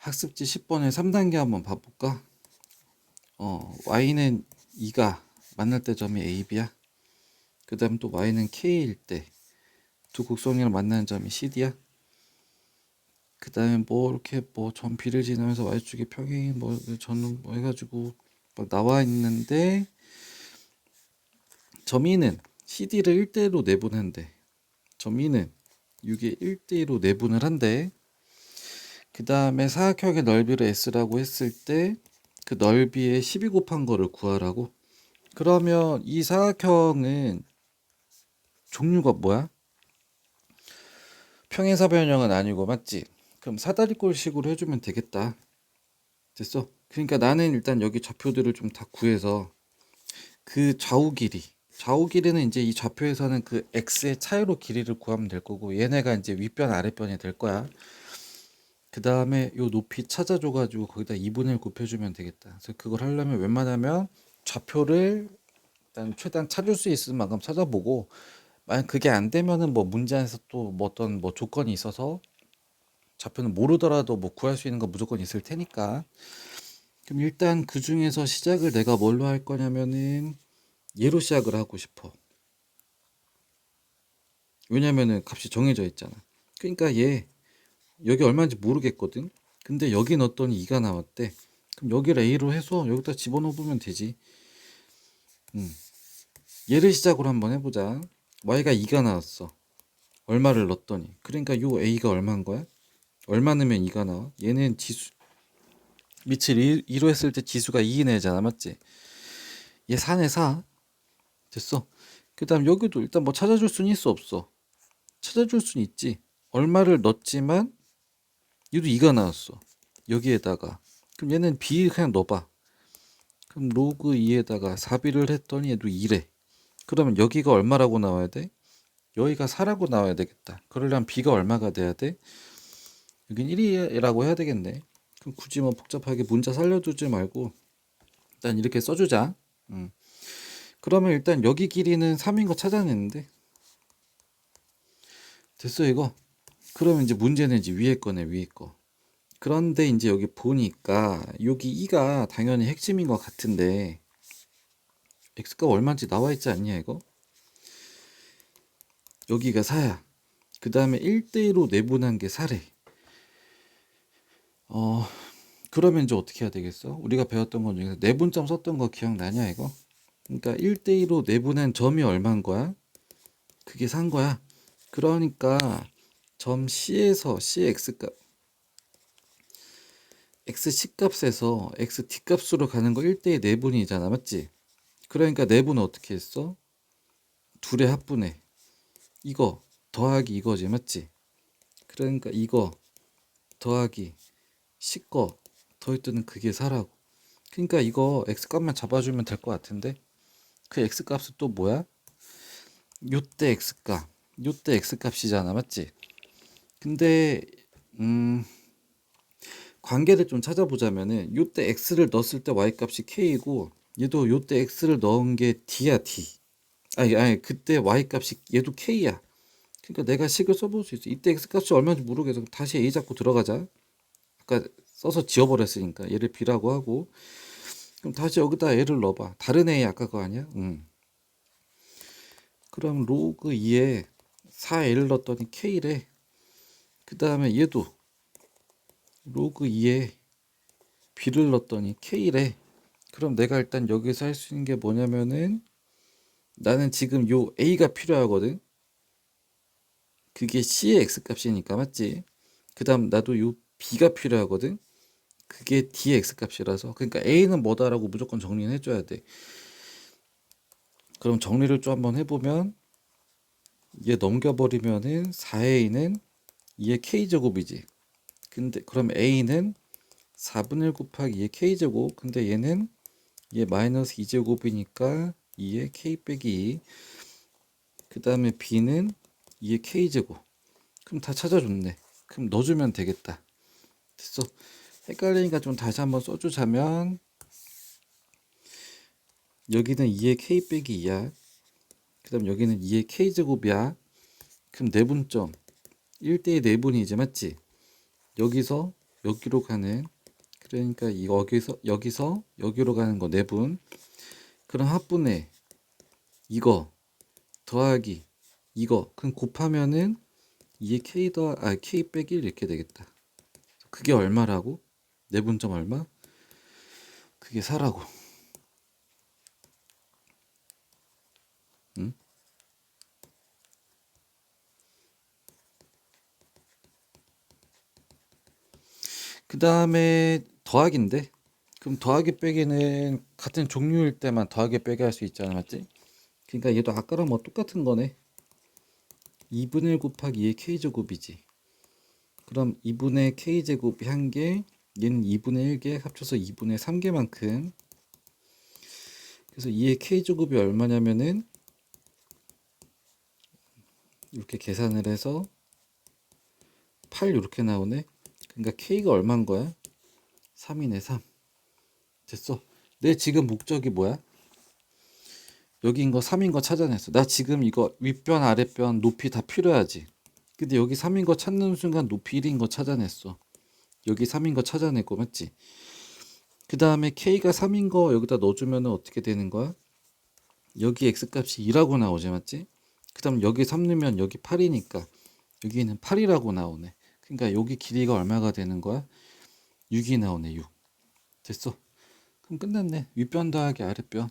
학습지 10번의 3단계 한번 봐볼까? 어, y는 2가 만날 때 점이 a, b야. 그 다음 또 y는 k일 때 두 곡선이랑 만나는 점이 cd야. 그 다음에 뭐 이렇게 뭐점 b를 지나면서 y축의 평행이 뭐 전뭐 해가지고 막 나와 있는데 점 2는 cd를 1대1로 내분한대. 점 2는 6에 1대1로 내분을 한대. 그 다음에 사각형의 넓이를 s라고 했을 때 그 넓이에 12 곱한 거를 구하라고. 그러면 이 사각형은 종류가 뭐야? 평행사 변형은 아니고 맞지? 그럼 사다리꼴식으로 해주면 되겠다. 됐어? 그러니까 나는 일단 여기 좌표들을 좀 다 구해서 그 좌우 길이 좌우 길이는 이제 이 좌표에서는 그 x의 차이로 길이를 구하면 될 거고 얘네가 이제 윗변 아랫변이 될 거야. 그 다음에 요 높이 찾아줘가지고 거기다 2분의 1 곱해주면 되겠다. 그래서 그걸 하려면 웬만하면 좌표를 일단 최대한 찾을 수 있을 만큼 찾아보고 만약 그게 안 되면은 뭐 문제 안에서 또 뭐 어떤 뭐 조건이 있어서 좌표는 모르더라도 뭐 구할 수 있는 거 무조건 있을 테니까 그럼 일단 그 중에서 시작을 내가 뭘로 할 거냐면은 얘로 시작을 하고 싶어. 왜냐면은 값이 정해져 있잖아. 그러니까 얘 여기 얼마인지 모르겠거든. 근데 여기 넣었더니 2가 나왔대. 그럼 여기를 A로 해서 여기다 집어넣으면 되지. 음. 얘를 시작으로 한번 해보자. Y가 2가 나왔어. 얼마를 넣었더니. 그러니까 요 A가 얼마인 거야? 얼마 넣으면 2가 나와? 얘는 지수. 밑을 2 로 했을 때 지수가 2 내잖아. 맞지? 얘 4네 4. 됐어. 그 다음 여기도 일단 뭐 찾아줄 수는 있어 없어? 찾아줄 수는 있지. 얼마를 넣었지만 얘도 2가 나왔어. 여기에다가. 그럼 얘는 B 그냥 넣어봐. 그럼 로그 2에다가 4B를 했더니 얘도 2래. 그러면 여기가 얼마라고 나와야 돼? 여기가 4라고 나와야 되겠다. 그러려면 B가 얼마가 돼야 돼? 여긴 1이라고 해야 되겠네. 그럼 굳이 뭐 복잡하게 문자 살려두지 말고 일단 이렇게 써주자. 음. 그러면 일단 여기 길이는 3인 거 찾아냈는데 됐어 이거. 그러면 이제 문제는 이제 위에 거네 위에 거. 그런데 이제 여기 보니까 여기 2가 당연히 핵심인 것 같은데 x가 얼마인지 나와 있지 않냐 이거? 여기가 4야. 그 다음에 1대1로 내분한 게 4래. 어 그러면 이제 어떻게 해야 되겠어? 우리가 배웠던 것 중에서 내분점 썼던 거 기억나냐 이거? 그러니까 1대1로 내분한 점이 얼마인 거야? 그게 산 거야. 그러니까 점 C에서 CX 값 XC 값에서 XD 값으로 가는 거 1대1 내분이잖아. 맞지? 그러니까 내분은 어떻게 했어? 둘의 합분해. 이거 더하기 이거지. 맞지? 그러니까 이거 더하기 C 거 더했더니 그게 4라고. 그러니까 이거 X 값만 잡아주면 될 것 같은데 그 X 값은 또 뭐야? 요때 X 값 요때 X 값이잖아. 맞지? 근데 음 관계를 좀 찾아보자면은 요때 x를 넣었을 때 y 값이 k이고 얘도 요때 x를 넣은 게 d야 d. 아니 아니 그때 y 값이 얘도 k야. 그러니까 내가 식을 써볼 수 있어. 이때 x 값이 얼마인지 모르겠어. 다시 a 잡고 들어가자. 아까 써서 지워버렸으니까 얘를 b라고 하고 그럼 다시 여기다 a를 넣어봐. 다른 a 아까 거 아니야? 응. 그럼 로그 2에 4a를 넣었더니 k래. 그 다음에 얘도 로그 2에 b를 넣었더니 k래. 그럼 내가 일단 여기서 할 수 있는 게 뭐냐면은 나는 지금 요 a가 필요하거든. 그게 c의 x 값이니까 맞지? 그 다음 나도 요 b가 필요하거든. 그게 d의 x 값이라서 그러니까 a는 뭐다라고 무조건 정리는 해줘야 돼. 그럼 정리를 좀 한번 해보면 얘 넘겨버리면은 4a는 2의 k제곱이지. 근데 그럼 a는 4분의 1 곱하기 2의 k제곱. 근데 얘는 얘 마이너스 2제곱이니까 2의 k 빼기 2. 그 다음에 b는 2의 k제곱. 그럼 다 찾아줬네. 그럼 넣어주면 되겠다. 됐어. 헷갈리니까 좀 다시 한번 써주자면 여기는 2의 k 빼기 2야. 그 다음 여기는 2의 k제곱이야. 그럼 내분점 1대2 내분이지 맞지? 여기서 여기로 가는 그러니까 이 여기서 여기서 여기로 가는 거 네분 그럼 합분의 이거 더하기 이거 그럼 곱하면은 2의 k 더아 k 빼기 1 이렇게 되겠다. 그게 얼마라고? 네분점 얼마? 그게 4라고. 응? 그 다음에 더하기인데? 그럼 더하기 빼기는 같은 종류일 때만 더하기 빼기 할 수 있잖아 맞지? 그러니까 얘도 아까랑 뭐 똑같은 거네. 2분의 1 곱하기 2의 k제곱이지. 그럼 2분의 k제곱이 한개 얘는 2분의 1개 합쳐서 2분의 3개만큼. 그래서 2의 k제곱이 얼마냐면은 이렇게 계산을 해서 8 이렇게 나오네 그러니까 k가 얼마인 거야? 3이네 3 됐어 내 지금 목적이 뭐야? 여기인 거 3인 거 찾아냈어 나 지금 이거 윗변 아랫변 높이 다 필요하지 근데 여기 3인 거 찾는 순간 높이 1인 거 찾아냈어 여기 3인 거 찾아냈고 맞지? 그 다음에 k가 3인 거 여기다 넣어주면 어떻게 되는 거야? 여기 x값이 2라고 나오지 맞지? 그 다음 여기 3 넣으면 여기 8이니까 여기는 8이라고 나오네 그러니까 여기 길이가 얼마가 되는 거야? 6이 나오네 6 됐어 그럼 끝났네 윗변 더하기 아랫변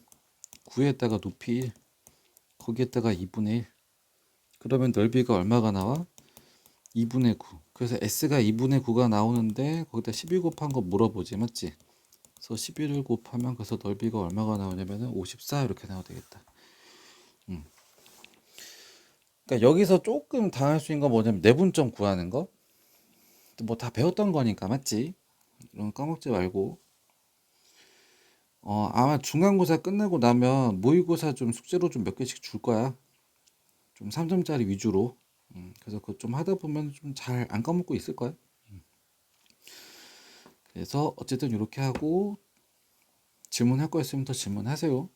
9에다가 높이 1 거기에다가 2분의 1 그러면 넓이가 얼마가 나와? 2분의 9 그래서 S가 2분의 9가 나오는데 거기다 12 곱한 거 물어보지 맞지? 그래서 11을 곱하면 그래서 넓이가 얼마가 나오냐면은 54 이렇게 나와 되겠다 음. 그러니까 여기서 조금 당할 수 있는 건 뭐냐면 내분점 구하는 거 뭐 다 배웠던 거니까 맞지? 이런 거 까먹지 말고 어 아마 중간고사 끝나고 나면 모의고사 좀 숙제로 좀 몇 개씩 줄 거야 좀 3점짜리 위주로 음, 그래서 그거 좀 하다 보면 좀 잘 안 까먹고 있을 거야 음. 그래서 어쨌든 이렇게 하고 질문할 거 있으면 더 질문하세요